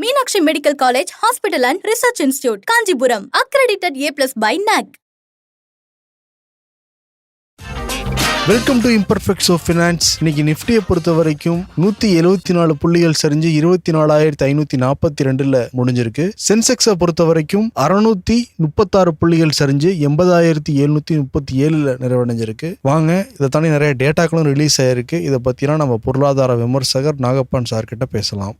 Meenakshi medical college hospital and research institute Kanchipuram. Accredited A plus by NAAC welcome to imperfects of finance. இன்னைக்கு நிஃப்டியை பொறுத்த வரைக்கும் நூற்றி எழுபத்தி நாலு புள்ளிகள் சரிஞ்சு இருபத்தி நாலாயிரத்தி ஐநூற்றி நாற்பத்தி ரெண்டில் முடிஞ்சிருக்கு. சென்செக்ஸை பொறுத்த வரைக்கும் அறநூற்றி முப்பத்தாறு புள்ளிகள் சரிஞ்சு எண்பதாயிரத்தி எழுநூற்றி முப்பத்தி ஏழில் நிறைவடைஞ்சிருக்கு. வாங்க இதை தாண்டி நிறைய டேட்டாக்களும் ரிலீஸ் ஆயிருக்கு. இதை பத்தினா நம்ம பொருளாதார விமர்சகர் நாகப்பன் சார்கிட்ட பேசலாம்.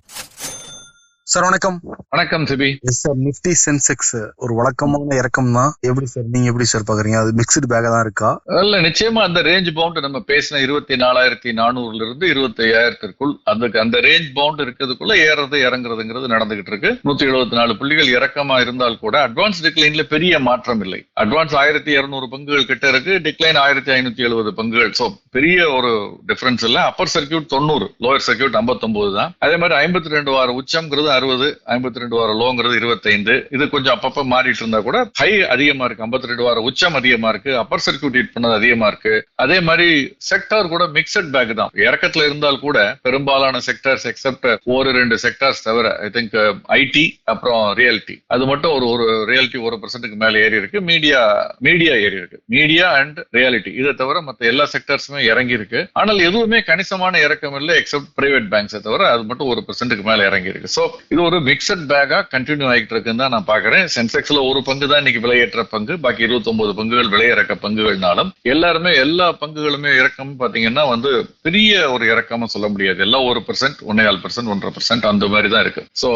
சார் வணக்கம். வணக்கம் சிபி. சார் நிஃப்டி சென்செக்ஸ் ஒரு வழக்கமான இறக்கம் தான் எப்படி சார் நீங்க எப்படி சார் பாக்குறீங்க? அது மிக்சடு பேக்கா தான் இருக்கா? இல்ல நிச்சயமா அந்த ரேஞ்ச் பவுண்ட் நம்ம பேசின இருபத்தி நாலாயிரத்தி நானூறுல இருந்து இருபத்தி ஐயாயிரத்திற்குள் அந்த அந்த ரேஞ்ச் பவுண்ட் இருக்கிறதுக்குள்ள ஏறது இறங்குறதுங்கிறது நடந்துகிட்டு இருக்கு. நூத்தி எழுபத்தி நாலு புள்ளிகள் இறக்கமா இருந்தால் கூட அட்வான்ஸ் டிக்ளைன்ல பெரிய மாற்றம் இல்லை. அட்வான்ஸ் ஆயிரத்தி இருநூறு பங்குகள் கிட்ட இருக்கு டிக்ளைன் ஆயிரத்தி ஐநூத்தி எழுபது பங்குகள். சோ பெரிய ஒரு டிஃபரன்ஸ் இல்ல. அப்பர் சர்க்கியூட் தொண்ணூறு லோயர் சர்க்கியூட் 59 தான். அதே மாதிரி ஐம்பத்தி ரெண்டு வார உச்சம்ங்கிறது அறுபது ஐம்பத்தி ரெண்டு வார லோங்கிறது இருபத்தைந்து. இது கொஞ்சம் அப்பப்ப மாறிட்டு இருந்தா கூட ஹை அதிகமா இருக்கு. 52 ரெண்டு வார உச்சம் அதிகமா இருக்கு. அப்பர் சர்க்கியூட் ஹீட் பண்ணது அதிகமா இருக்கு. அதே மாதிரி செக்டார் கூட மிக்சட் பேக் தான். இறக்கத்துல இருந்தால் கூட பெரும்பாலான செக்டர்ஸ் எக்ஸப்ட் ஒரு ரெண்டு செக்டார்ஸ் தவிர ஐ திங்க் ஐடி அப்புறம் ரியாலிட்டி அது மட்டும் ஒரு ஒரு ரியாலிட்டி ஒரு பர்சன்ட்டுக்கு மேல ஏறி இருக்கு. மீடியா மீடியா ஏறி இருக்கு. மீடியா அண்ட் ரியாலிட்டி இதை தவிர மத்த எல்லா செக்டர்ஸுமே இறங்கி இருக்கு. ஆனால் எதுவுமே கணிசமான இறக்கம் இல்லை எக்ஸப்ட் பிரைவேட் பேங்க்ஸை தவிர அது மட்டும் ஒரு பர்சன்ட்டுக்கு மேல இறங்கி இருக்கு. ஸோ இது ஒரு மிக்சட் பேக்கா கண்டினியூ ஆகிட்டு இருக்குன்னு தான் நான் பாக்குறேன் சென்செக்ஸ்ல ஒரு பங்கு தான் இன்னைக்கு விலையேற்ற பங்கு. பாக்கி 29 பங்குகள் விலையிறக்க பங்குகள்னாலும் எல்லாருமே எல்லா பங்குகளுமே இறக்கம் பாத்தீங்கன்னா வந்து பெரிய ஒரு இறக்கமா சொல்ல முடியாது. எல்லாம் ஒரு பர்சன்ட் ஒன்னேகால் பர்சன்ட் ஒன்றரை பர்சன்ட் அந்த மாதிரி தான் இருக்கு. So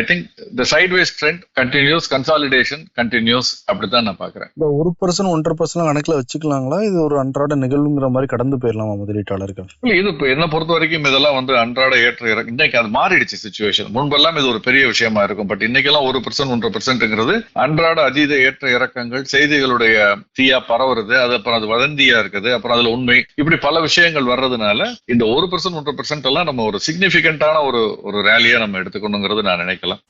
I think the sideways trend continues consolidation continues அப்படித்தான் நான் பாக்குறேன் இந்த ஒரு பர்சன்ட் ஒன்றரை பர்சன்ட் கணக்குல வச்சுக்கலாங்களா? இது ஒரு அன்றாட நிகழ்வுங்கிற மாதிரி கடந்து போயிடலாமா முதலீட்டாளர்கள்? இல்ல இது என்ன பொறுத்த வரைக்கும் இதெல்லாம் வந்து அன்றாட ஏற்ற இறக்கம் இன்னைக்கு அது மாறிடுச்சு சுச்சுவேஷன் முன்பெல்லாம் இது ஒரு பெரிய விஷயமா இருக்கும். பட் இன்னைக்கெல்லாம் ஒரு பர்சன்ட் ஒன்றரை பர்சன்ட்ங்கிறது அன்றாட அதீத ஏற்ற இறக்கங்கள் செய்திகளுடைய தீயா பரவுறது அது அப்புறம் அது வதந்தியா இருக்குது அப்புறம் அதுல உண்மை. இப்படி பல விஷயங்கள் வர்றதுனால இந்த ஒரு பர்சன்ட் ஒன்றரை பர்சன்ட் எல்லாம் நம்ம ஒரு சிக்னிபிகண்டான ஒரு ஒரு ரேலியா நம்ம எடுத்துக்கணுங்கிறது நான் நினைக்கலாம்.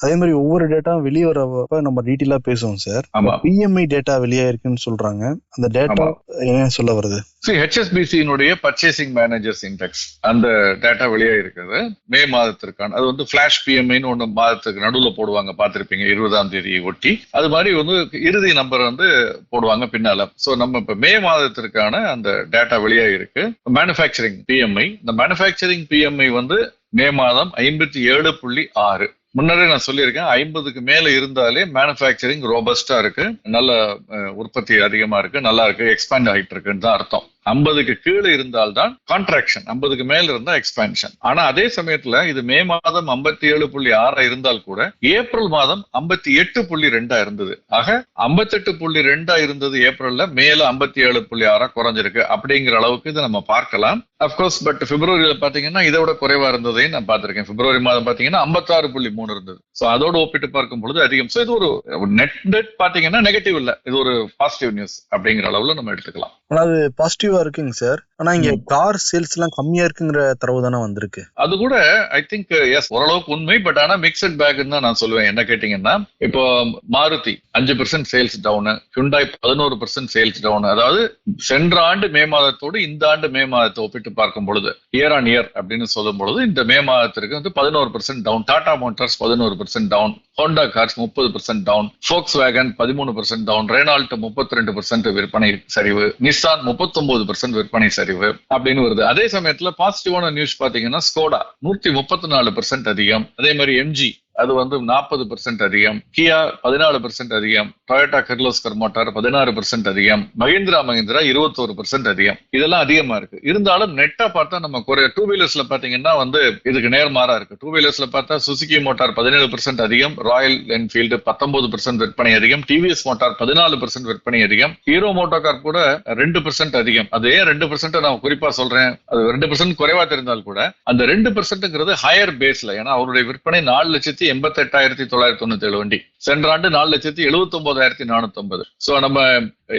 அதே மாதிரி ஒவ்வொரு டேட்டா வெளியே வரப்ப நம்ம டீட்டெயிலா பேசுவோம் சார் பிஎம்ஐ டேட்டா வெளியே இருக்குன்னு சொல்றாங்க. அந்த டேட்டா என்ன சொல்ல வருது? ஹெச்எஸ்பிசியினுடைய பர்ச்சேசிங் மேனேஜர்ஸ் இண்டெக்ஸ் அந்த டேட்டா வெளியே இருக்குது மே மாதத்திற்கான அது வந்து ஃபிளாஷ் பிஎம்ஐன்னு ஒன்று மாதத்துக்கு நடுவில் போடுவாங்க பார்த்துருப்பீங்க இருபதாம் தேதி ஒட்டி. அது மாதிரி வந்து இறுதி நம்பர் வந்து போடுவாங்க பின்னால. ஸோ நம்ம இப்போ மே மாதத்திற்கான அந்த டேட்டா வெளியே இருக்கு மேனுஃபேக்சரிங் பிஎம்ஐ இந்த மேனுஃபேக்சரிங் பிஎம்ஐ வந்து மே மாதம் ஐம்பத்தி ஏழு புள்ளி ஆறு. முன்னரே நான் சொல்லியிருக்கேன் ஐம்பதுக்கு மேல இருந்தாலே மேனுஃபேக்சரிங் ரோபஸ்டா இருக்கு. நல்ல உற்பத்தி அதிகமா இருக்கு நல்லா இருக்கு எக்ஸ்பேண்ட் ஆகிட்டு இருக்குன்னு தான் அர்த்தம். ஐம்பதுக்கு கீழே இருந்தால்தான் கான்ட்ராக்ஷன் ஐம்பதுக்கு மேல இருந்தா எக்ஸ்பான்ஷன் ஆனா அதே சமயத்துல இது மே மாதம் ஐம்பத்தி ஏழு புள்ளி ஆறா இருந்தால் கூட ஏப்ரல் மாதம் ஐம்பத்தி எட்டு புள்ளி ரெண்டா இருந்தது. ஆக ஐம்பத்தெட்டு புள்ளி ரெண்டா இருந்தது ஏப்ரல்ல மேல ஐம்பத்தி ஏழு புள்ளி ஆறா குறைஞ்சிருக்கு அப்படிங்கிற அளவுக்கு இதை நம்ம பார்க்கலாம். அப்கோர்ஸ் பட் பிப்ரவரியில பாத்தீங்கன்னா இதை விட குறைவா இருந்ததையும் நான் பார்த்திருக்கேன். பிப்ரவரி மாதம் பாத்தீங்கன்னா ஐம்பத்தாறு புள்ளி மூணு இருந்தது. ஸோ அதோட ஒப்பிட்டு பார்க்கும் பொழுது அதிகம். ஸோ இது ஒரு நெட் நெட் பாத்தீங்கன்னா நெகட்டிவ் இல்ல. இது ஒரு பாசிட்டிவ் நியூஸ் அப்படிங்கிற அளவுல நம்ம எடுத்துக்கலாம். ஆனா அது இருக்குங்க சார். ஆனா இங்க கார் சேல்ஸ் எல்லாம் கம்மியா இருக்குங்கிற தரவு தானே வந்திருக்கு. அது கூட ஐ திங்க் எஸ் ஓரளவுக்கு உண்மை பட் ஆனா மிக்சட் பேக் தான் நான் சொல்லுவேன். என்ன கேட்டீங்கன்னா இப்போ மாருதி அஞ்சு பர்சன்ட் சேல்ஸ் டவுனு ஹுண்டாய் பதினோரு பர்சன்ட் சேல்ஸ் டவுன் அதாவது சென்ற ஆண்டு மே மாதத்தோடு இந்த ஆண்டு மே மாதத்தை ஒப்பிட்டு பார்க்கும் பொழுது இயர் ஆன் இயர் அப்படின்னு சொல்லும் பொழுது இந்த மே மாதத்திற்கு வந்து பதினோரு பர்சன்ட் டவுன் டாடா மோட்டார்ஸ் பதினோரு பர்சன்ட் டவுன் ஹோண்டா கார்ஸ் முப்பது பர்சன்ட் டவுன் ஃபோக்ஸ் வேகன் பதிமூணு பர்சன்ட் டவுன் ரெனால்ட் முப்பத்தி ரெண்டு பர்சன்ட் விற்பனை சரிவு. நிசான் முப்பத்தொன்பது பர்சன்ட் விற்பனை சரிவு அப்படின்னு வருது. அதே சமயத்துல பாசிட்டிவான நியூஸ் பாத்தீங்கன்னா ஸ்கோடா நூத்தி முப்பத்தி நாலு பர்சன்ட் அதிகம். அதே மாதிரி எம்ஜி அது வந்து நாற்பது பெர்சென்ட் அதிகம். கியா பதினாலு பெர்சென்ட் அதிகம். டொயோட்டா கிர்லோஸ்கர் மோட்டார் பதினாறு பெர்சென்ட் அதிகம். மஹிந்திரா மஹிந்திரா இருபத்தோரு பெர்சென்ட் அதிகம். இதெல்லாம் அதிகமா இருக்கு. இருந்தாலும் நெட்டா பார்த்தா நம்ம குறைய டூ வீலர்ஸ்ல பாத்தீங்கன்னா வந்து இதுக்கு நேர்மாறா இருக்கு. டூ வீலர்ஸ்ல பார்த்தா சுசுகி மோட்டார் பதினேழு பர்சன்ட் அதிகம். ராயல் என்ஃபீல்டு பத்தொன்பது பர்சன்ட் விற்பனை அதிகம். டிவிஎஸ் மோட்டார் பதினாலு பர்சன்ட் விற்பனை அதிகம். ஹீரோ மோட்டோகார் கூட ரெண்டு பெர்சென்ட் அதிகம். அது ஏன் ரெண்டு பெர்சென்ட் நான் குறிப்பா சொல்றேன். அது ரெண்டு பர்சன்ட் குறைவா தெரிந்தால் கூட அந்த ரெண்டு பெர்சென்ட்ங்கிறது ஹையர் பேஸ்ல ஏன்னா அவருடைய விற்பனை நாலு லட்சத்தி எண்பத்தி எட்டாயிரத்தி தொள்ளாயிரத்தி தொண்ணூத்தி ஏழு வண்டி. சென்ற ஆண்டு நாலு லட்சத்தி எழுபத்தி ஒன்பதாயிரத்தி நானூத்தி ஐம்பது சோ நம்ம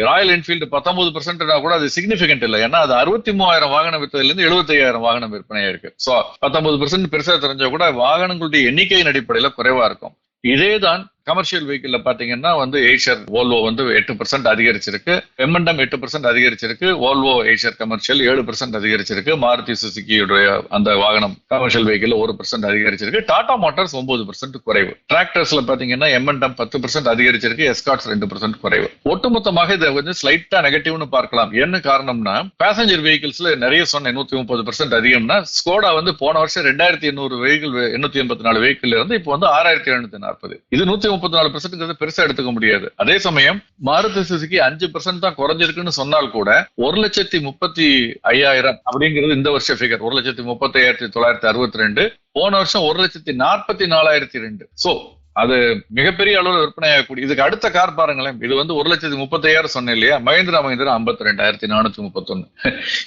ராயல் என்ஃபீல்டு பத்தொன்பது பர்சன்ட்னா கூட அது சிக்னிபிகன்ட் இல்லை. ஏன்னா அது அறுபத்தி மூவாயிரம் வாகனம் விற்பதுல இருந்து எழுபத்தி ஐயாயிரம் வாகனம் விற்பனையா இருக்கு. சோ பத்தொன்பது பர்சன்ட் பெருசா தெரிஞ்சா கூட வாகனங்களுடைய எண்ணிக்கையின் அடிப்படையில குறைவா இருக்கும். இதேதான் கமர்ஷியல் வெஹிக்கிள் பாத்தீங்கன்னா வந்து ஏஷியர் ஓல்வோ வந்து எட்டு பர்சன்ட் அதிகரிச்சிருக்கு. எம்என்டம் எட்டு பர்சன்ட் அதிகரிச்சிருக்கு. ஓல்வோ ஏஷியர் கமர்ஷியல் ஏழு பர்சன்ட் அதிகரிச்சிருக்கு. மாருதி சுசுக்கியுடைய அந்த வாகனம் கமர்ஷியல் வெஹிக்கிள் ஒரு பர்சன்ட் அதிகரிச்சிருக்கு. டாடா மோட்டார்ஸ் ஒன்பது பர்சன்ட் குறைவு. டிராக்டர்ஸ்ல பாத்தீங்கன்னா எம்என்டம் பத்து பர்சன்ட் அதிகரிச்சிருக்கு. எஸ்காட்ஸ் ரெண்டு பர்சன்ட் குறைவு. ஒட்டுமொத்தமாக இதை வந்து ஸ்லைட்டா நெகட்டிவ்னு பார்க்கலாம். என்ன காரணம்னா பேசஞ்சர் வெஹிக்கிள்ஸ்ல நிறைய சொன்ன நூத்தி முப்பது பர்சன்ட் அதிகம்னா ஸ்கோடா வந்து போன வருஷம் ரெண்டாயிரத்தி எண்ணூறு வெஹிக்கிள் எண்ணூத்தி எண்பத்தி நாலு வெஹிக்கிள் இருந்து இப்போ வந்து ஆறாயிரத்தி எழுநூத்தி நாற்பது. இது நூத்தி முப்பத்தி நாலு பர்சன்ட் பெருசா எடுத்துக்க முடியாது. அதே சமயம் மாருதி சுசுகி அஞ்சு பெர்சன்ட் தான் குறைஞ்சிருக்குன்னு சொன்னால் கூட ஒரு லட்சத்தி முப்பத்தி ஐயாயிரம் அப்படிங்கிறது இந்த வருஷ ஃபிகர் ஒரு லட்சத்தி முப்பத்தி ஐயாயிரத்தி தொள்ளாயிரத்தி அறுபத்தி ரெண்டு போன வருஷம் ஒரு லட்சத்தி நாற்பத்தி நாலாயிரத்தி ரெண்டு. சோ அது மிகப்பெரிய அளவில் விற்பனை ஆகக்கூடிய இதுக்கு அடுத்த கார் பாருங்களேன். இது வந்து ஒரு லட்சத்தி முப்பத்தையாயிரம் சொன்னேன் இல்லையா? மகேந்திரா மகேந்திரா ஐம்பத்தி ரெண்டாயிரத்தி நானூத்தி முப்பத்தொன்னு.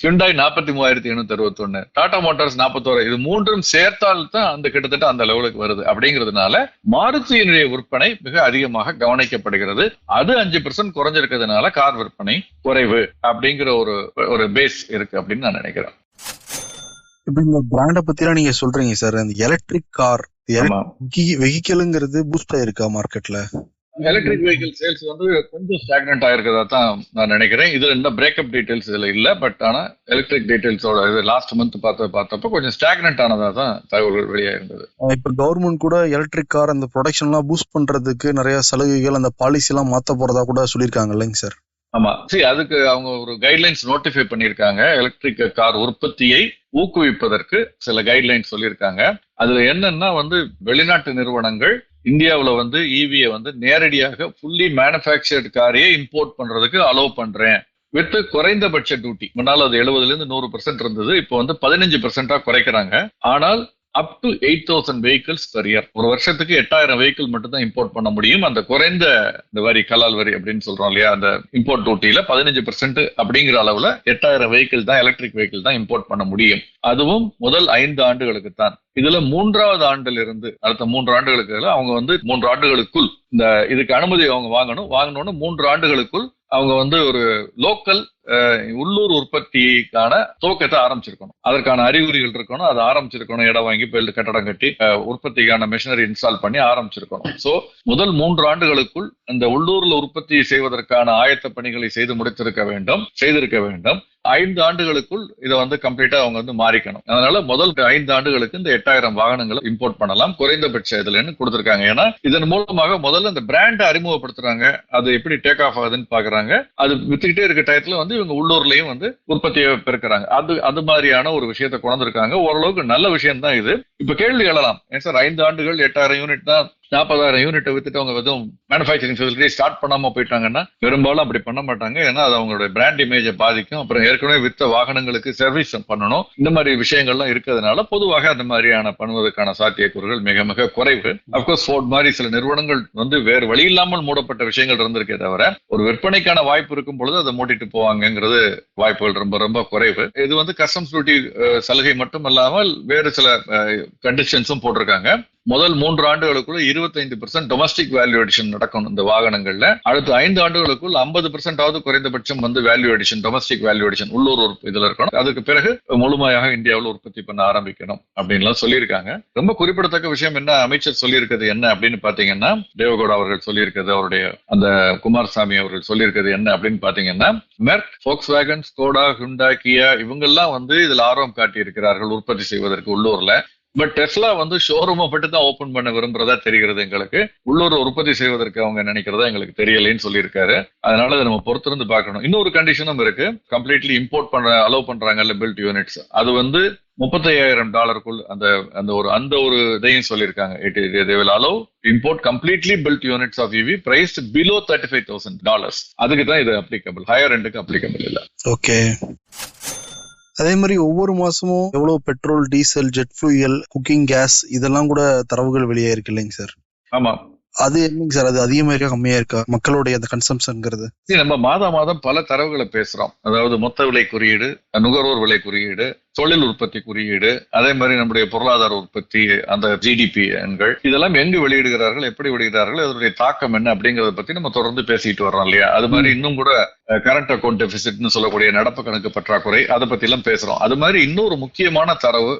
ஹிண்டாய் நாற்பத்தி மூவாயிரத்தி எண்ணூத்தி அறுபத்தொன்னு. டாடா மோட்டார்ஸ் நாற்பத்தோரு இது மூன்றும் சேர்த்தால் தான் அந்த கிட்டத்தட்ட அந்த லெவலுக்கு வருது. அப்படிங்கிறதுனால மாருதியினுடைய விற்பனை மிக அதிகமாக கவனிக்கப்படுகிறது. அது அஞ்சு பெர்சன்ட் குறைஞ்சிருக்கிறதுனால கார் விற்பனை குறைவு அப்படிங்கிற ஒரு ஒரு பேஸ் இருக்கு அப்படின்னு நான் நினைக்கிறேன். இப்ப இந்த பிராண்ட பத்திலாம் நீங்க சொல்றீங்க சார். அந்த எலக்ட்ரிக் கார் வெஹிக்கிள்ங்கிறது பூஸ்ட் ஆயிருக்கா மார்க்கெட்ல எலக்ட்ரிக் வெஹிக்கிள் சேல்ஸ் வந்து கொஞ்சம் ஸ்டாக்னன்ட் ஆயிருக்கிறதா தான் நான் நினைக்கிறேன். இதுல இந்த பிரேக்கப் டீடைல்ஸ் இதுல இல்ல பட் ஆனா எலக்ட்ரிக் டீடைல்ஸோட இது லாஸ்ட் மந்த் பார்த்த பார்த்தப்ப கொஞ்சம் ஸ்டாக்னன்ட் ஆனதா தான் தகவல்கள் வெளியா இருந்தது இப்ப கவர்மெண்ட் கூட எலக்ட்ரிக் கார் அந்த ப்ரொடக்ஷன் எல்லாம் பூஸ்ட் பண்றதுக்கு நிறைய சலுகைகள் அந்த பாலிசி எல்லாம் மாத்த போறதா கூட சொல்லியிருக்காங்க இல்லைங்க சார் ஆமா. சரி அதுக்கு அவங்க ஒரு கைட்லைன்ஸ் நோட்டிஃபை பண்ணியிருக்காங்க. எலக்ட்ரிக் கார் உற்பத்தியை ஊக்குவிப்பதற்கு சில கைட்லைன்ஸ் சொல்லியிருக்காங்க. அதுல என்னன்னா வந்து வெளிநாட்டு நிறுவனங்கள் இந்தியாவில் வந்து இவியை வந்து நேரடியாக ஃபுல்லி மேனுஃபேக்சர்டு காரையே இம்போர்ட் பண்றதுக்கு அலோவ் பண்றேன். வித் குறைந்தபட்ச டியூட்டி முன்னால் அது எழுபதுல இருந்து நூறு பர்சன்ட் இருந்தது இப்போ வந்து பதினஞ்சு பர்சன்டா குறைக்கிறாங்க. ஆனால் up to eight thousand vehicles per year ஒரு வருஷத்துக்கு எட்டாயிரம் வெஹிக்கிள் மட்டும் தான் இம்போர்ட் பண்ண முடியும். அந்த குறைந்த இந்த வரி கலால் வரி அப்படின்னு சொல்றோம் இல்லையா அந்த இம்போர்ட் டூட்டியில பதினஞ்சு பெர்சென்ட் அப்படிங்கிற அளவுல எட்டாயிரம் வெஹிக்கிள் தான் எலக்ட்ரிக் வெஹிக்கிள் தான் இம்போர்ட் பண்ண முடியும். அதுவும் முதல் ஐந்து ஆண்டுகளுக்கு தான் இதுல மூன்றாவது ஆண்டுல இருந்து அடுத்த மூன்று ஆண்டுகளுக்கு அவங்க வந்து மூன்று ஆண்டுகளுக்குள் இந்த இதுக்கு அனுமதி அவங்க வாங்கணும். வாங்கணும்னு மூன்று ஆண்டுகளுக்குள் அவங்க வந்து ஒரு லோக்கல் உள்ளூர் உற்பத்திக்கான துவக்கத்தை ஆரம்பிச்சிருக்கணும். அதற்கான அறிகுறிகள் இருக்கணும். அதை ஆரம்பிச்சிருக்கணும். இடம் வாங்கி பெல்ட் கட்டடம் கட்டி உற்பத்திக்கான மிஷினரி இன்ஸ்டால் பண்ணி ஆரம்பிச்சிருக்கணும். சோ முதல் மூன்று ஆண்டுகளுக்குள் இந்த உள்ளூர்ல உற்பத்தி செய்வதற்கான ஆயத்த பணிகளை செய்து முடித்திருக்க வேண்டும். செய்திருக்க வேண்டும். ஐந்து ஆண்டுகளுக்குள் இதை வந்து கம்ப்ளீட்டா அவங்க வந்து மாறிக்கணும். அதனால முதல் ஐந்து ஆண்டுகளுக்கு இந்த எட்டாயிரம் வாகனங்களை இம்போர்ட் பண்ணலாம். குறைந்தபட்ச இதுலன்னு கொடுத்திருக்காங்க? ஏன்னா இதன் மூலமாக முதல்ல இந்த பிராண்டை அறிமுகப்படுத்துறாங்க. அது எப்படி டேக் ஆஃப் ஆகுதுன்னு பாக்குறாங்க. அது வித்துக்கிட்டே இருக்க டயத்துல வந்து இவங்க உள்ளூர்லயும் வந்து உற்பத்தியை பெருக்கிறாங்க. அது அது மாதிரியான ஒரு விஷயத்தை கொண்டிருக்காங்க ஓரளவுக்கு நல்ல விஷயம் தான் இது. இப்ப கேள்வி எழலாம். ஏன் சார் ஐந்து ஆண்டுகள் எட்டாயிரம் யூனிட் தான் நாற்பதாயிரம் யூனிட்டை வித்துட்டு அவங்க எதுவும் மேனுஃபேக்சரிங் ஃபெசிலிட்டி ஸ்டார்ட் பண்ணாம போயிட்டாங்கன்னா பெரும்பாலும் அப்படி பண்ண மாட்டாங்க. ஏன்னா அது அவங்களுடைய பிராண்ட் இமேஜை பாதிக்கும். அப்புறம் ஏற்கனவே வித்த வாகனங்களுக்கு சர்வீஸ் பண்ணணும். இந்த மாதிரி விஷயங்கள்லாம் இருக்கிறதுனால பொதுவாக அந்த மாதிரியான பண்ணுவதற்கான சாத்தியக்கூறுகள் மிக மிக குறைவு. அப்கோர்ஸ் ஃபோர்ட் மாதிரி சில நிறுவனங்கள் வந்து வேறு வழி இல்லாமல் மூடப்பட்ட விஷயங்கள் இருந்திருக்கே தவிர ஒரு விற்பனைக்கான வாய்ப்பு இருக்கும் பொழுது அதை மூட்டிட்டு போவாங்கங்கிறது வாய்ப்புகள் ரொம்ப ரொம்ப குறைவு. இது வந்து கஸ்டம்ஸ் டியூட்டி சலுகை மட்டும் இல்லாமல் வேறு சில கண்டிஷன்ஸும் போட்டிருக்காங்க. முதல் மூன்று ஆண்டுகளுக்குள்ள இருபத்தைந்து பெர்சென்ட் டொமஸ்டிக் வேல்யூ நடக்கும் நடக்கணும் இந்த வாகனங்கள்ல. அடுத்த ஐந்து ஆண்டுகளுக்குள் ஐம்பது பெர்சென்டாவது குறைந்தபட்சம் வந்து வேல்யூ டொமஸ்டிக் வேல்யூ உள்ளூர் இதுல இருக்கணும். அதுக்கு பிறகு முழுமையாக இந்தியாவில் உற்பத்தி பண்ண ஆரம்பிக்கணும் அப்படின்லாம் சொல்லியிருக்காங்க. ரொம்ப குறிப்பிடத்தக்க விஷயம் என்ன அமைச்சர் சொல்லியிருக்கிறது என்ன அப்படின்னு பாத்தீங்கன்னா தேவகவுடா அவர்கள் சொல்லியிருக்கிறது அவருடைய அந்த குமாரசாமி அவர்கள் சொல்லியிருக்கிறது என்ன அப்படின்னு பாத்தீங்கன்னா Merc Volkswagen Skoda Hyundai Kia இவங்கெல்லாம் வந்து இதுல ஆர்வம் காட்டி இருக்கிறார்கள் உற்பத்தி செய்வதற்கு உள்ளூர்ல. பட் டெஸ்லா வந்து ஷோரூமை மட்டும் தான் ஓபன் பண்ண விரும்புறதா தெரிகிறது எங்களுக்கு. உள்ளூர் உற்பத்தி செய்வதற்கு அவங்க நினைக்கிறதா எங்களுக்கு தெரியலன்னு சொல்லியிருக்காரு. அதனால அதை நம்ம பொறுத்திருந்து பார்க்கணும். இன்னொரு கண்டிஷனும் இருக்கு. கம்ப்ளீட்லி இம்போர்ட் பண்ண அலோவ் பண்றாங்கல்ல பில்ட் யூனிட்ஸ் அது வந்து முப்பத்தையாயிரம் டாலருக்குள் அந்த அந்த ஒரு அந்த ஒரு இதையும் சொல்லியிருக்காங்க. It they will allow import completely built units of EV price below thirty five thousand dollars அதுக்கு தான் இது அப்ளிகபிள் ஹையர் ரெண்டுக்கு அப்ளிகபிள் இல்ல. ஓகே அதே மாதிரி ஒவ்வொரு மாசமும் எவ்வளவு petrol diesel jet fuel cooking gas இதெல்லாம் கூட தரவுகள் வெளியே இருக்கு இல்லைங்க சார் ஆமா. அது என்னங்க சார் அது அதிகமா இருக்கா கம்மியா இருக்கா? மக்களுடைய அந்த கன்சம்ஷன்ங்கிறது நம்ம மாதம் மாதம் பல தரவுகளை பேசுறோம். அதாவது மொத்த விலை குறியீடு நுகர்வோர் விலை குறியீடு தொழில் உற்பத்தி குறியீடு அதே மாதிரி நம்முடைய பொருளாதார உற்பத்தி அந்த ஜிடிபி எண்கள் இதெல்லாம் எங்கு வெளியிடுகிறார்கள் எப்படி வெளியிடுகிறார்கள் அதனுடைய தாக்கம் என்ன அப்படிங்கறத பத்தி நம்ம தொடர்ந்து பேசிட்டு வர்றோம் இல்லையா? அது மாதிரி இன்னும் கூட கரண்ட் அக்கௌண்ட் டெபிசிட்னு சொல்லக்கூடிய நடப்பு கணக்கு பற்றாக்குறை அதை பத்தி எல்லாம் பேசுறோம். அது மாதிரி இன்னொரு முக்கியமான தரவு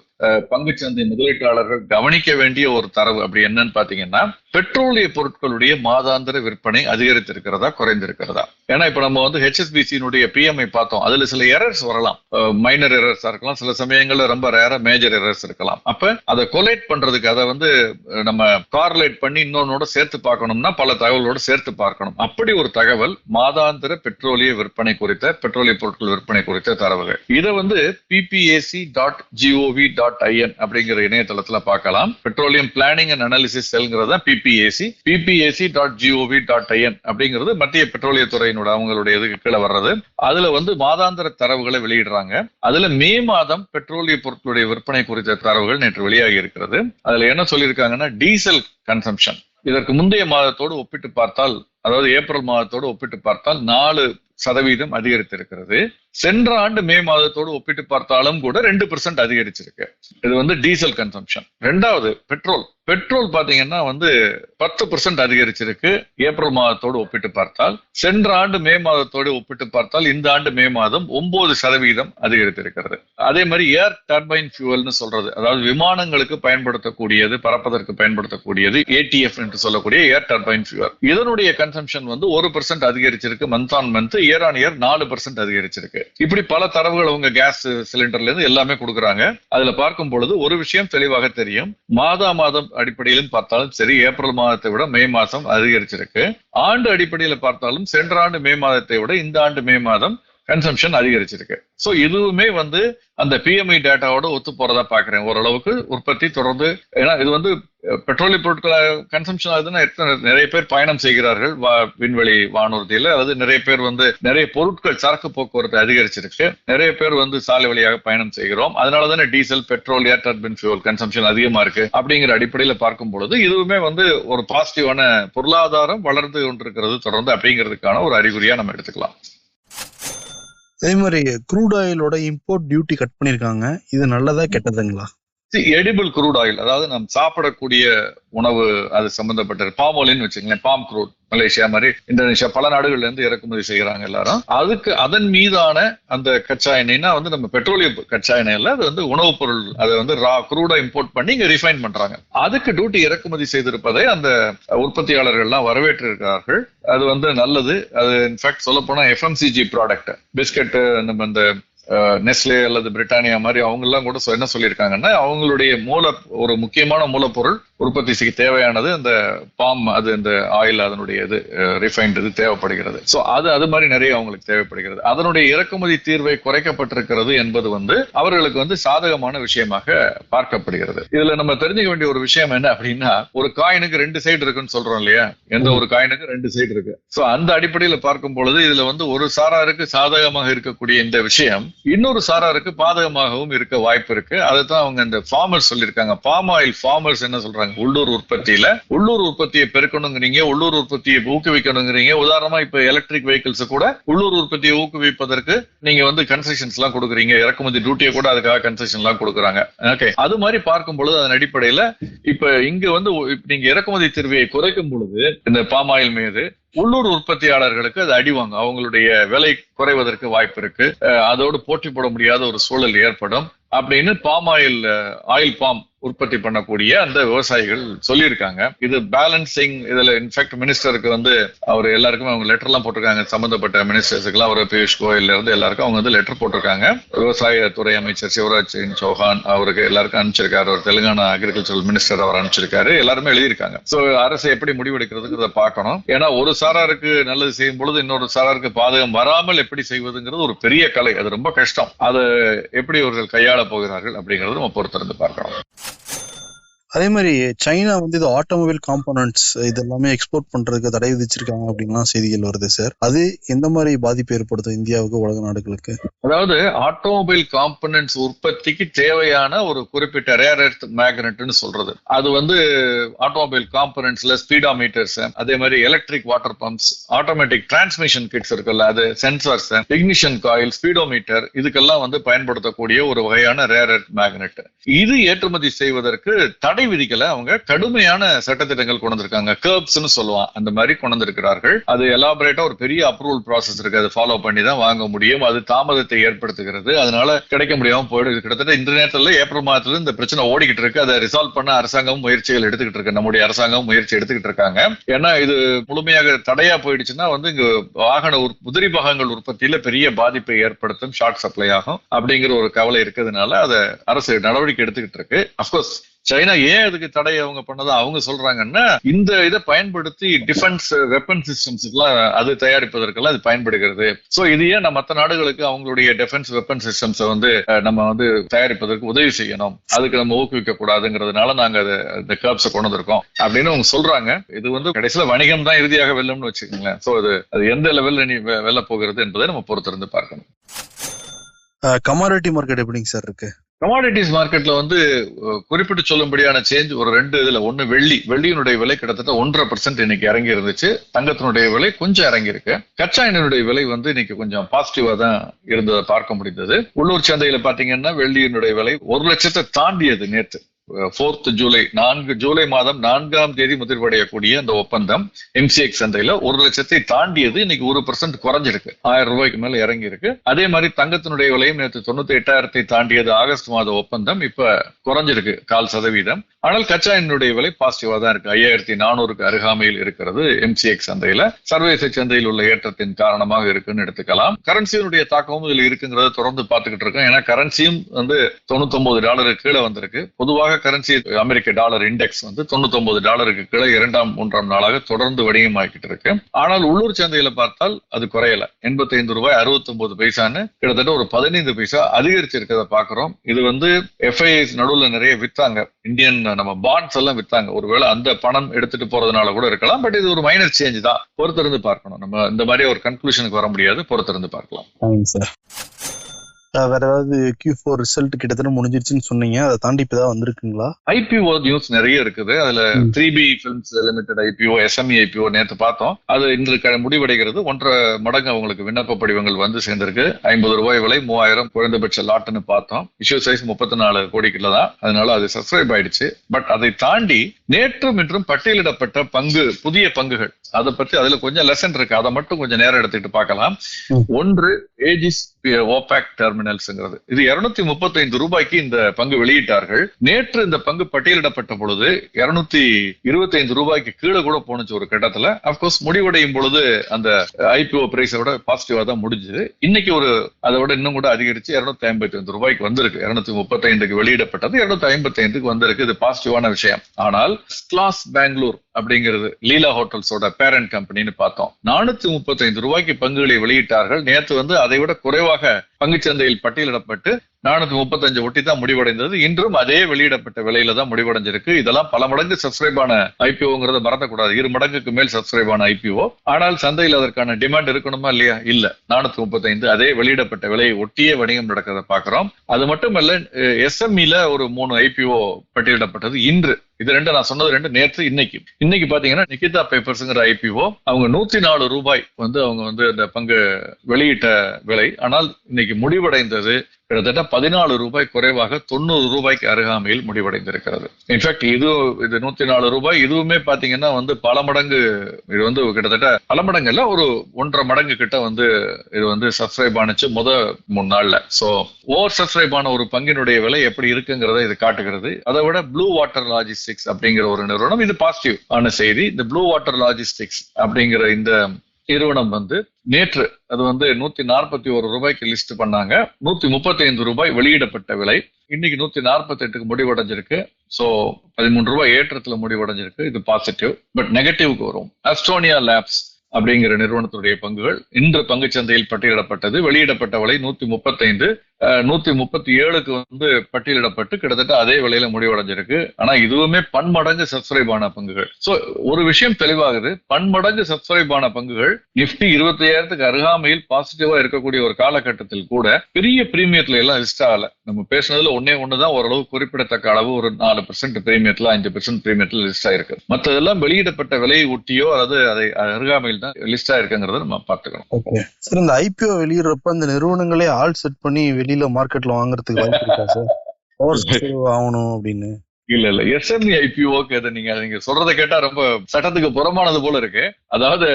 பங்குச்சந்தை முதலீட்டாளர்கள் கவனிக்க வேண்டிய ஒரு தரவு அப்படி என்னன்னு பாத்தீங்கன்னா பெட்ரோலிய பொருட்களுடைய மாதாந்திர விற்பனை அதிகரித்திருக்கிறதா குறைந்திருக்கிறதா? ஏன்னா இப்ப நம்ம வந்து ஹெச்எஸ்பிசியினுடைய பிஎம்ஐ பார்த்தோம். அதுல சில எரர்ஸ் வரலாம். மைனர் எரர்ஸா இருக்கலாம் சில சமயங்கள்ல ரொம்ப ரேரா மேஜர் எரர்ஸ் இருக்கலாம். அப்ப அதை கொலேட் பண்றதுக்கு அதை வந்து நம்ம கார்லேட் பண்ணி இன்னொன்னோட சேர்த்து பார்க்கணும்னா பல தகவலோட சேர்த்து பார்க்கணும். அப்படி ஒரு தகவல் மாதாந்திர பெட்ரோலிய விற்பனை குறித்த பெட்ரோலிய பொருட்கள் விற்பனை குறித்த தரவுகள். இதை வந்து PPAC dot gov dot in அப்படிங்கிற இணையதளத்துல பார்க்கலாம். Petroleum planning and analysis செல்ங்கிறத PPAC PPAC dot gov dot in அப்படிங்கிறது மத்திய பெட்ரோலியத்துறையினோட அவங்களுடைய இதுக்கு கீழே வர்றது. அதுல வந்து மாதாந்திர தரவுகளை வெளியிடுறாங்க. அதுல மே மாதம் பெட்ரோலிய பொருட்களுடைய விற்பனை குறித்த தரவுகள் நேற்று வெளியாகி இருக்கிறது. அதுல என்ன சொல்லியிருக்காங்கன்னா டீசல் கன்சம்ஷன் இதற்கு முந்தைய மாதத்தோடு ஒப்பிட்டு பார்த்தால் அதாவது ஏப்ரல் மாதத்தோடு ஒப்பிட்டு பார்த்தால் நாலு சதவீதம் அதிகரித்திருக்கிறது. சென்ற ஆண்டு மே மாதத்தோடு ஒப்பிட்டு பார்த்தாலும் கூட ரெண்டு பெர்சென்ட் அதிகரிச்சிருக்கு. இது வந்து டீசல் கன்சம்ஷன் ரெண்டாவது பெட்ரோல் பெட்ரோல் பாத்தீங்கன்னா வந்து பத்து பெர்சென்ட் அதிகரிச்சிருக்கு. ஏப்ரல் மாதத்தோடு ஒப்பிட்டு பார்த்தால். சென்ற ஆண்டு மே மாதத்தோடு ஒப்பிட்டு பார்த்தால் இந்த ஆண்டு மே மாதம் ஒன்பது சதவீதம் அதிகரித்திருக்கிறது. அதே மாதிரி ஏர் டர்பைன் ஃபியூவல்னு சொல்றது அதாவது விமானங்களுக்கு பயன்படுத்தக்கூடியது பறப்பதற்கு பயன்படுத்தக்கூடியது ஏடிஎஃப் என்று சொல்லக்கூடிய ஏர் டர்பைன் ஃபியூவல் இதனுடைய கன்சம்ஷன் வந்து ஒரு பெர்சென்ட் அதிகரிச்சிருக்கு month on month year on year நாலு பெர்சென்ட் அதிகரிச்சிருக்கு. இப்படி பல தரவுகள் அவங்க கேஸ் சிலிண்டர்ல இருந்து எல்லாமே கொடுக்குறாங்க. அதுல பார்க்கும் பொழுது ஒரு விஷயம் தெளிவாக தெரியும். மாதா மாதம் அடிப்படையிலும் பார்த்தாலும் சரி ஏப்ரல் மாதத்தை விட மே மாதம் அதிகரிச்சிருக்கு. ஆண்டு அடிப்படையில பார்த்தாலும் சென்ற ஆண்டு மே மாதத்தை விட இந்த ஆண்டு மே மாதம் கன்சம்ஷன் அதிகரிச்சிருக்கு. சோ இதுவுமே வந்து அந்த பிஎம்ஐ டேட்டாவோட ஒத்து போறதா பாக்குறேன். ஓரளவுக்கு உற்பத்தி தொடர்ந்து ஏன்னா இது வந்து பெட்ரோலிய பொருட்களை கன்சம்ஷன் ஆகுதுன்னா எத்தனை நிறைய பேர் பயணம் செய்கிறார்கள். வா- விண்வெளி வானூர்தியில அல்லது நிறைய பேர் வந்து நிறைய பொருட்கள் சரக்கு போக்குவரத்து அதிகரிச்சிருக்கு. நிறைய பேர் வந்து சாலை வழியாக பயணம் செய்கிறோம். அதனால தானே diesel petrol air turbine fuel consumption அதிகமா இருக்கு அப்படிங்கிற அடிப்படையில பார்க்கும் பொழுது இதுவுமே வந்து ஒரு பாசிட்டிவான பொருளாதாரம் வளர்ந்து கொண்டிருக்கிறது தொடர்ந்து அப்படிங்கிறதுக்கான ஒரு அறிகுறியா நம்ம எடுத்துக்கலாம். அதே மாதிரி க்ரூட் ஆயிலோட இம்போர்ட் டியூட்டி கட் பண்ணிருக்காங்க. இது நல்லதா கெட்டதுங்களா? எடிபிள் குரூட் ஆயில் அதாவது நாம் சாப்பிடக்கூடிய உணவு அது சம்பந்தப்பட்ட பாம் ஆயில்னு வச்சுங்களேன் பாம் குரூட் மலேசியா மாதிரி இந்தோனேஷியா பல நாடுகள்ல இருந்து இறக்குமதி செய்யறாங்க எல்லாரும். அதுக்கு அதன் மீதான அந்த கச்சா எண்ணெய்னா வந்து நம்ம பெட்ரோலிய கச்சா எண்ணெய் அது வந்து உணவுப் பொருள் அதை வந்து ரா குரூடா இம்போர்ட் பண்ணி இங்க ரிஃபைன் பண்றாங்க. அதுக்கு டியூட்டி இறக்குமதி செய்திருப்பதை அந்த உற்பத்தியாளர்கள் எல்லாம் வரவேற்றிருக்கிறார்கள். அது வந்து நல்லது. அது இன்ஃபேக்ட் சொல்ல போனா எஃப்எம்சிஜி ப்ராடக்ட் பிஸ்கட் நம்ம இந்த நெஸ்லே அல்லது பிரிட்டானியா மாதிரி அவங்க எல்லாம் கூட என்ன சொல்லியிருக்காங்கன்னா அவங்களுடைய மூல ஒரு முக்கியமான மூலப்பொருள் உற்பத்தி செய்ய தேவையானது அந்த பாம் அது இந்த ஆயில் அதனுடைய இது ரிஃபைன்ட் இது தேவைப்படுகிறது. சோ அது அது மாதிரி நிறைய அவங்களுக்கு தேவைப்படுகிறது. அதனுடைய இறக்குமதி தீர்வை குறைக்கப்பட்டிருக்கிறது என்பது வந்து அவர்களுக்கு வந்து சாதகமான விஷயமாக பார்க்கப்படுகிறது. இதுல நம்ம தெரிஞ்சுக்க வேண்டிய ஒரு விஷயம் என்ன அப்படின்னா ஒரு காயினுக்கு ரெண்டு சைடு இருக்குன்னு சொல்றோம் இல்லையா? எந்த ஒரு காயினுக்கு ரெண்டு சைடு இருக்கு. சோ அந்த அடிப்படையில பார்க்கும் பொழுது இதுல வந்து ஒரு சாராருக்கு சாதகமாக இருக்கக்கூடிய இந்த விஷயம் இன்னொரு சாராருக்கு பாதகமாகவும் இருக்க வாய்ப்பு இருக்கு. அதைத்தான் அவங்க இந்த ஃபார்மர்ஸ் சொல்லியிருக்காங்க. பாம் ஆயில் ஃபார்மர்ஸ் என்ன சொல்றாங்க? உள்ளூர் உற்பத்தியில உள்ளூர் உற்பத்தியை பெருக்கணுங்கிறீங்க உள்ளூர் உற்பத்தியை ஊக்குவிக்கணுங்கிறீங்க. உதாரணமா இப்ப எலக்ட்ரிக் வெஹிக்கிள்ஸ் கூட உள்ளூர் உற்பத்தியை ஊக்குவிப்பதற்கு நீங்க வந்து கன்செஷன்ஸ் எல்லாம் கொடுக்குறீங்க. இறக்குமதி டியூட்டியை கூட அதுக்காக கன்செஷன் எல்லாம் கொடுக்குறாங்க. ஓகே அது மாதிரி பார்க்கும் பொழுது அதன் அடிப்படையில இப்ப இங்க வந்து நீங்க இறக்குமதி தீர்வையை குறைக்கும் பொழுது இந்த பாம் ஆயில் மீது உள்ளூர் உற்பத்தியாளர்களுக்கு அது அடிவாங்க அவங்களுடைய விலை குறைவதற்கு வாய்ப்பு இருக்கு. அதோடு போட்டி போட முடியாத ஒரு சூழல் ஏற்படும். அப்படின்னு பாம் ஆயில் ஆயில் பாம் உற்பத்தி பண்ணக்கூடிய அந்த விவசாயிகள் சொல்லியிருக்காங்க. இது பேலன்சிங் இதுல இன்ஃபேக்ட் மினிஸ்டருக்கு வந்து அவர் எல்லாருக்குமே அவங்க லெட்டர் எல்லாம் போட்டிருக்காங்க. சம்பந்தப்பட்ட மினிஸ்டர்ஸுக்குலாம் அவர் பியூஷ் கோயல்ல இருந்து எல்லாருக்கும் அவங்க வந்து லெட்டர் போட்டிருக்காங்க. விவசாயத்துறை அமைச்சர் சிவராஜ் சிங் சௌஹான் அவருக்கு எல்லாருக்கும் அனுப்பிச்சிருக்காரு. ஒரு தெலுங்கானா அக்ரிகல்ச்சரல் மினிஸ்டர் அவர் அனுப்பிச்சிருக்காரு. எல்லாருமே எழுதியிருக்காங்க. சோ அரசு எப்படி முடிவெடுக்கிறதுக்கு இதை பார்க்கணும். ஏன்னா ஒரு சாராருக்கு நல்லது செய்யும் பொழுது இன்னொரு சாராருக்கு பாதகம் வராமல் எப்படி செய்வதுங்கிறது ஒரு பெரிய கலை. அது ரொம்ப கஷ்டம். அதை எப்படி அவர்கள் கையாள போகிறார்கள் அப்படிங்கறது நம்ம பொறுத்திருந்து பார்க்கணும். அதே மாதிரி சைனா வந்து இது ஆட்டோமொபைல் காம்போனன்ட்ஸ் இது எல்லாமே எக்ஸ்போர்ட் பண்றதுக்கு தடை விதிச்சிருக்காங்க அப்படின்லாம் செய்திகள் வருது சார் அது எந்த மாதிரி பாதிப்பு ஏற்படுத்தும் இந்தியாவுக்கு உலக நாடுகளுக்கு? அதாவது ஆட்டோமொபைல் காம்பனன்ட்ஸ் உற்பத்திக்கு தேவையான ஒரு குறிப்பிட்ட ரேர் எர்த் மேக்னெட்னு சொல்றது. அது வந்து ஆட்டோமொபைல் காம்போனன்ட்ஸ்ல ஸ்பீடா மீட்டர்ஸ் அதே மாதிரி electric water pumps automatic transmission kits இருக்குல்ல அது சென்சார்ஸ் இக்னிஷன் காயில் ஸ்பீடோமீட்டர் இதுக்கெல்லாம் வந்து பயன்படுத்தக்கூடிய ஒரு வகையான ரேர் எர்த் மேக்னெட் இது ஏற்றுமதி செய்வதற்கு தடை விதிக்கல அவங்க கடுமையான சட்டத்திட்டங்கள் கொண்டு வந்திருக்காங்க. சொல்லுவான். அந்த மாதிரி கொண்டு வந்திருக்கிறார்கள். அது எலாபரேட்டா ஒரு பெரிய அப்ரூவல் ப்ராசஸ் இருக்கு. அதை ஃபாலோ பண்ணி தான் வாங்க முடியும். அது தாமதத்தை ஏற்படுத்துகிறது. அதனால கிடைக்க முடியாம போயிடுது. கிட்டத்தட்ட இந்த நேரத்துல ஏப்ரல் மாதத்துல இந்த பிரச்சனை ஓடிக்கிட்டு இருக்கு. அதை ரிசால்வ் பண்ண அரசாங்கம் முயற்சிகள் எடுத்துக்கிட்டு இருக்கு. நம்முடைய அரசாங்கம் முயற்சி எடுத்துக்கிட்டு இருக்காங்க. ஏன்னா இது முழுமையாக தடையா போயிடுச்சுன்னா வந்து இங்க வாகன உற்- உதிரி பாகங்கள் உற்பத்தியில பெரிய பாதிப்பை ஏற்படுத்தும் ஷார்ட் சப்ளை ஆகும். அப்படிங்கிற ஒரு கவலை இருக்கிறதுனால அதை அரசு நடவடிக்கை எடுத்துக்கிட்டு இருக்கு. அப்கோர்ஸ் சைனா ஏன் அதுக்கு தடை அவங்க பண்ணதா அவங்க சொல்றாங்கன்னா இந்த இதை பயன்படுத்தி டிஃபென்ஸ் வெப்பன் சிஸ்டம்ஸ் எல்லாம் அது தயாரிப்பதற்கெல்லாம் இது பயன்படுகிறது. சோ இது ஏன் நம்ம மற்ற நாடுகளுக்கு அவங்களுடைய டிஃபென்ஸ் வெப்பன் சிஸ்டம்ஸ் வந்து நம்ம வந்து தயாரிப்பதற்கு உதவி செய்யணும்? அதுக்கு நம்ம ஊக்குவிக்க கூடாதுங்கிறதுனால நாங்க அதை இந்த கர்ப்ஸை கொண்டு வந்திருக்கோம். அப்படின்னு அவங்க சொல்றாங்க. இது வந்து கடைசியில வணிகம் தான் இறுதியாக வெல்லும்னு வச்சுக்கோங்களேன். சோ அது அது எந்த லெவல்ல நீ வெ- வெல்ல போகிறது என்பதை நம்ம பொறுத்திருந்து பார்க்கணும். கமாடிட்டி மார்க்கெட் எப்படிங்க சார் இருக்கு? கமாடிட்டிஸ் மார்க்கெட்ல வந்து குறிப்பிட்டு சொல்லும்படியான சேஞ்ச் ஒரு ரெண்டு இதுல. ஒண்ணு வெள்ளி. வெள்ளியினுடைய விலை கிட்டத்தட்ட ஒன்றரை பர்சன்ட் இன்னைக்கு இறங்கி இருந்துச்சு. தங்கத்தினுடைய விலை கொஞ்சம் இறங்கி இருக்கு. கச்சா எண்ணெயினுடைய விலை வந்து இன்னைக்கு கொஞ்சம் பாசிட்டிவா தான் இருந்ததை பார்க்க முடிந்தது. உள்ளூர் சந்தையில பாத்தீங்கன்னா வெள்ளியினுடைய விலை ஒரு லட்சத்தை தாண்டியது நேற்று ஃபோர்த் ஜூலை நான்கு ஜூலை மாதம் நான்காம் தேதி முதிர்வடையக்கூடிய அந்த ஒப்பந்தம் எம்சிஎக்ஸ் சந்தையில ஒரு லட்சத்தை தாண்டியது இன்னைக்கு ஒரு பர்சன்ட் குறைஞ்சிருக்கு. ஆயிரம் ரூபாய்க்கு மேல இறங்கி இருக்கு அதே மாதிரி தங்கத்தினுடைய விலையும் நேற்று தொண்ணூத்தி எட்டாயிரத்தை தாண்டியது ஆகஸ்ட் மாத ஒப்பந்தம். இப்ப குறைஞ்சிருக்கு கால் சதவீதம். ஆனால் கச்சா எண்ணுடைய விலை பாசிட்டிவா தான் இருக்கு. ஐயாயிரத்தி நானூறுக்கு அருகாமையில் இருக்கிறது எம்சிஎக்ஸ் சந்தையில. சர்வதேச சந்தையில் உள்ள ஏற்றத்தின் காரணமாக இருக்குன்னு எடுத்துக்கலாம். கரன்சியினுடைய தாக்கமும் இதுல இருக்குங்கிறத தொடர்ந்து பார்த்துக்கிட்டு இருக்கோம். ஏன்னா கரன்சியும் வந்து தொண்ணூத்தொன்பது டாலருக்கு கீழே வந்திருக்கு. பொதுவாக கரன்சி அமெரிக்க டாலர் இண்டெக்ஸ் வந்து தொண்ணூத்தொன்பது டாலருக்கு கீழே இரண்டாம் மூன்றாம் நாளாக தொடர்ந்து வணிகமாக்கிட்டு இருக்கு. ஆனால் உள்ளூர் சந்தையில பார்த்தால் அது குறையல. எண்பத்தைந்து ரூபாய் அறுபத்தி ஒன்பது பைசான்னு கிட்டத்தட்ட ஒரு பதினைந்து பைசா அதிகரிச்சு இருக்கிறத பாக்குறோம் இது வந்து எஃப்ஐஎஸ் நடுவுல நிறைய வித்தாங்க. இந்தியன் நம்ம பாண்ட்ஸ் எல்லாம் வித்தாங்க. ஒருவேளை அந்த பணம் எடுத்துட்டு போறதுனால கூட இருக்கலாம். பட் இது ஒரு மைனர் சேஞ்ச் தான். பொறுத்திருந்து பார்க்கணும். நம்ம இந்த மாதிரி ஒரு கன்க்ளூஷனுக்கு வர முடியாது. பொறுத்திருந்து பார்க்கலாம். சார் வேற ஏதாவது கியூ ஃபோர் ரிசல்ட் கிட்டத்தட்ட முடிஞ்சிருச்சுன்னு சொன்னீங்க. அதை தாண்டி இப்போ ஏதாவது வந்திருக்குங்களா? ஐபிஓ நியூஸ் நிறைய இருக்குது. அதுல. Three P films limited IPO SME IPO நேத்து பார்த்தோம். அது இன்று முடிவடைகிறது. ஒன்றரை மடங்கு அவங்களுக்கு விண்ணப்ப படிவங்கள் வந்து சேர்ந்திருக்கு. ஐம்பது ரூபாய் விலை மூவாயிரம் குறைந்தபட்ச லாட்டுன்னு பார்த்தோம். இஷ்யூ சைஸ் முப்பத்தி நாலு கோடிக்குள்ள தான். அதனால அது சப்ஸ்கிரைப் ஆயிடுச்சு. பட் அதை தாண்டி நேற்றும் இன்றும் பட்டியலிடப்பட்ட பங்கு புதிய பங்குகள். அதை பத்தி அதுல கொஞ்சம் லெசன் இருக்கு. அதை மட்டும் கொஞ்சம் நேரம் எடுத்துக்கிட்டு பார்க்கலாம். ஒன்று ஏஜிஸ் ஓபேக் டெர்மினல்ஸ்ங்கிறது இது இருநூத்தி முப்பத்தைந்து ரூபாய்க்கு இந்த பங்கு வெளியிட்டார்கள். நேற்று இந்த பங்கு பட்டியலிடப்பட்ட பொழுது இருநூத்தி இருபத்தைந்து ரூபாய்க்கு கீழே கூட போனுச்சு ஒரு கட்டத்துல. அப்கோர்ஸ் முடிவடையும் பொழுது அந்த ஐபிஓ பிரைஸை விட பாசிட்டிவா தான் முடிஞ்சது. இன்னைக்கு ஒரு அதை விட இன்னும் கூட அதிகரிச்சு இருநூத்தி ஐம்பத்தி ஐந்து ரூபாய்க்கு வந்திருக்கு. இருநூத்தி முப்பத்தைந்துக்கு வெளியிடப்பட்டது. இருநூத்தி ஐம்பத்தி ஐந்துக்கு வந்திருக்கு. இது பாசிட்டிவான விஷயம். ஆனால் கிளாஸ் பெங்களூர் அப்படிங்கிறது லீலா ஹோட்டல்ஸோட பேரண்ட் கம்பெனின்னு பார்த்தோம். நானூத்தி முப்பத்தைந்து ரூபாய்க்கு பங்குகளை வெளியிட்டார்கள். நேற்று வந்து அதை விட குறைவாக பங்குச்சந்தையில் பட்டியலிடப்பட்டு நானூத்தி முப்பத்தஞ்சு ஒட்டி தான் முடிவடைந்தது. இன்றும் அதே வெளியிடப்பட்ட விலையில தான் முடிவடைஞ்சிருக்கு. இதெல்லாம் பல மடங்கு சப்ஸ்கிரைப் ஆன ஐபிஓங்கிறத மறக்கக்கூடாது இரு மடங்குக்கு மேல் சப்ஸ்கிரைப் ஆன ஐபிஓ ஆனால் சந்தையில் அதற்கான டிமாண்ட் இருக்கணுமா இல்லையா? இல்ல. நானூத்தி முப்பத்தைந்து அதே வெளியிடப்பட்ட விலையை ஒட்டியே வணிகம் நடக்கிறத பாக்குறோம் அது மட்டுமல்ல எஸ்எம்இல ஒரு மூணு ஐபிஓ பட்டியலிடப்பட்டது. இன்று. இது ரெண்டு நான் சொன்னது ரெண்டு நேற்று இன்னைக்கு. இன்னைக்கு பாத்தீங்கன்னா நிகிதா பேப்பர்ஸ்ங்கிற ஐபிஓ அவங்க நூத்தி நாலு ரூபாய் வந்து அவங்க வந்து இந்த பங்கு வெளியிட்ட விலை. ஆனால் இன்னைக்கு முடிவடைந்தது கிட்டத்தட்ட பதினாலு ரூபாய் குறைவாக தொண்ணூறு ரூபாய்க்கு அருகாமையில் முடிவடைந்திருக்கிறது. இன்ஃபேக்ட் இது இது நூத்தி நாலு ரூபாய். இதுவுமே பாத்தீங்கன்னா வந்து பல மடங்கு இது வந்து கிட்டத்தட்ட பல மடங்கு இல்ல ஒரு ஒன்றரை மடங்கு கிட்ட வந்து இது வந்து சப்ஸ்கிரைப் ஆனிச்சு முத மூணு நாள்ல. சோ ஓவர் சப்ஸ்கிரைப் ஆன ஒரு பங்கினுடைய விலை எப்படி இருக்குங்கிறத இது காட்டுகிறது. அதை விட ப்ளூ வாட்டர் லாஜிஸ்டிக்ஸ் அப்படிங்கிற ஒரு நிறுவனம் இது பாசிட்டிவ் ஆன செய்தி. இந்த ப்ளூ வாட்டர் லாஜிஸ்டிக்ஸ் அப்படிங்கிற இந்த நிறுவனம் வந்து நேற்று அது வந்து நூத்தி நாற்பத்தி ஒரு ரூபாய்க்கு லிஸ்ட் பண்ணாங்க. நூத்தி முப்பத்தி ஐந்து ரூபாய் வெளியிடப்பட்ட விலை. இன்னைக்கு நூத்தி நாற்பத்தி எட்டுக்கு முடிவடைஞ்சிருக்கு. சோ பதிமூணு ரூபாய் ஏற்றத்துல முடிவடைஞ்சிருக்கு. இது பாசிட்டிவ் பட் நெகட்டிவ்க்கு வரும். அஸ்டோனியா லேப்ஸ் அப்படிங்கிற நிறுவனத்துடைய பங்குகள் இன்று பங்குச்சந்தையில் பட்டியலிடப்பட்டது. வெளியிடப்பட்ட விலை நூத்தி முப்பத்தைந்து நூத்தி முப்பத்தி ஏழுக்கு வந்து பட்டியலிடப்பட்டு கிட்டத்தட்ட அதே விலையில முடிவடைஞ்சிருக்கு. ஆனா இதுவுமே பன்மடங்கு சப்ஸ்கிரைப் ஆன பங்குகள். சோ ஒரு விஷயம் தெளிவாகுது. பன்மடங்கு சப்ஸ்கிரைப் ஆன பங்குகள் நிப்டி இருபத்தி ஐயாயிரத்துக்கு அருகாமையில் பாசிட்டிவா இருக்கக்கூடிய ஒரு காலகட்டத்தில் கூட பெரிய பிரீமியத்துல எல்லாம் லிஸ்ட் ஆகல. நம்ம பேசுனதுல ஒன்னே ஒண்ணுதான் ஓரளவு குறிப்பிடத்தக்க அளவு ஒரு நாலு பெர்சென்ட் பிரீமியத்துல அஞ்சு பெர்சென்ட் பிரீமியத்துல லிஸ்ட் ஆயிருக்கு. மற்றதெல்லாம் வெளியிடப்பட்ட விலையை ஒட்டியோ அல்லது அதை அருகாமையில் தான் லிஸ்ட் ஆயிருக்குங்கிறத நம்ம பார்த்துக்கணும். ஓகே சார் இந்த ஐபிஓ வெளியிடுறப்ப அந்த நிறுவனங்களே ஆள் செட் பண்ணி வெளியில மார்க்கெட்ல வாங்குறதுக்கு வாய்ப்பு இருக்கா சார் பவர் ஆகணும் அப்படின்னு. இல்ல இல்ல. எஸ்எம்இ ஐபிஓக்கு அதை நீங்க நீங்க சொல்றதை கேட்டா ரொம்ப சட்டத்துக்கு புறமானது போல இருக்கு. அதாவது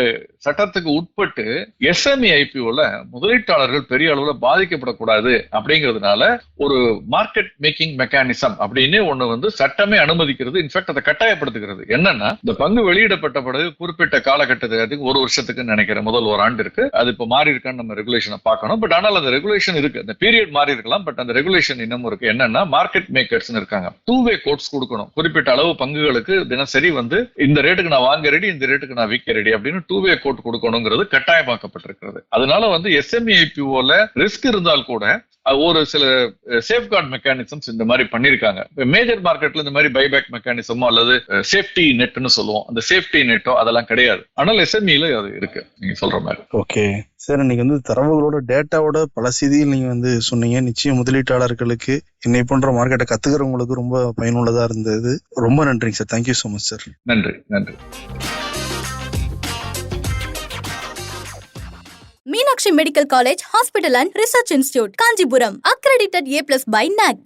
சட்டத்துக்கு உட்பட்டு எஸ்எம்இ ஐபிஓல முதலீட்டாளர்கள் பெரிய அளவுல பாதிக்கப்படக்கூடாது அப்படிங்கிறதுனால ஒரு மார்க்கெட் மேக்கிங் மெக்கானிசம் அப்படின்னு ஒண்ணு வந்து சட்டமே அனுமதிக்கிறது இன்ஃபேக்ட் அதை கட்டாயப்படுத்துகிறது. என்னன்னா இந்த பங்கு வெளியிடப்பட்ட பிறகு குறிப்பிட்ட காலகட்டத்துக்கு ஒரு வருஷத்துக்கு நினைக்கிறேன். முதல் ஒரு ஆண்டு இருக்கு. அது இப்ப மாறி இருக்கான்னு நம்ம ரெகுலேஷனை பார்க்கணும். பட் ஆனால் அந்த ரெகுலேஷன் இருக்கு. அந்த பீரியட் மாறி இருக்கலாம். பட் அந்த ரெகுலேஷன் இன்னமும் இருக்கு. என்னன்னா மார்க்கெட் மேக்கர்ஸ் இருக்காங்க. டூ வே குரூப்ஸ் கொடுக்கணும். குறிப்பிட்ட அளவு பங்குகளுக்கு தினசரி வந்து இந்த ரேட்டுக்கு நான் வாங்க ரெடி இந்த ரேட்டுக்கு நான் விற்க ரெடி அப்படின்னு டூ வே கோட் கொடுக்கணுங்கிறது கட்டாயமாக்கப்பட்டிருக்கிறது. அதனால வந்து எஸ்எம்இ ஐபிஓல ரிஸ்க் இருந்தால் கூட ஒரு சில சேஃப்கார்ட் மெக்கானிசம்ஸ் இந்த மாதிரி பண்ணிருக்காங்க மேஜர் மார்க்கெட்ல இந்த மாதிரி பைபேக் மெக்கானிசமோ அல்லது சேஃப்டி நெட்னு சொல்லுவோம். அந்த சேஃப்டி நெட்டோ அதெல்லாம் கிடையாது. ஆனால் எஸ்எம்இல அது இருக்கு. நீங்க சொல்ற மாதிரி. ஓகே சார் இன்னைக்கு வந்து தரவுகளோட டேட்டாவோட பல செய்திகள் நீங்க வந்து சொன்னீங்க. நிச்சயம் முதலீட்டாளர்களுக்கு என்னை போன்ற மார்க்கெட்டை கத்துக்கிறவங்களுக்கு ரொம்ப பயனுள்ளதா இருந்தது. ரொம்ப நன்றிங்க sir thank you so much sir நன்றி நன்றி. Meenakshi Medical College, Hospital and Research Institute, Kanjipuram, accredited A plus by NAC.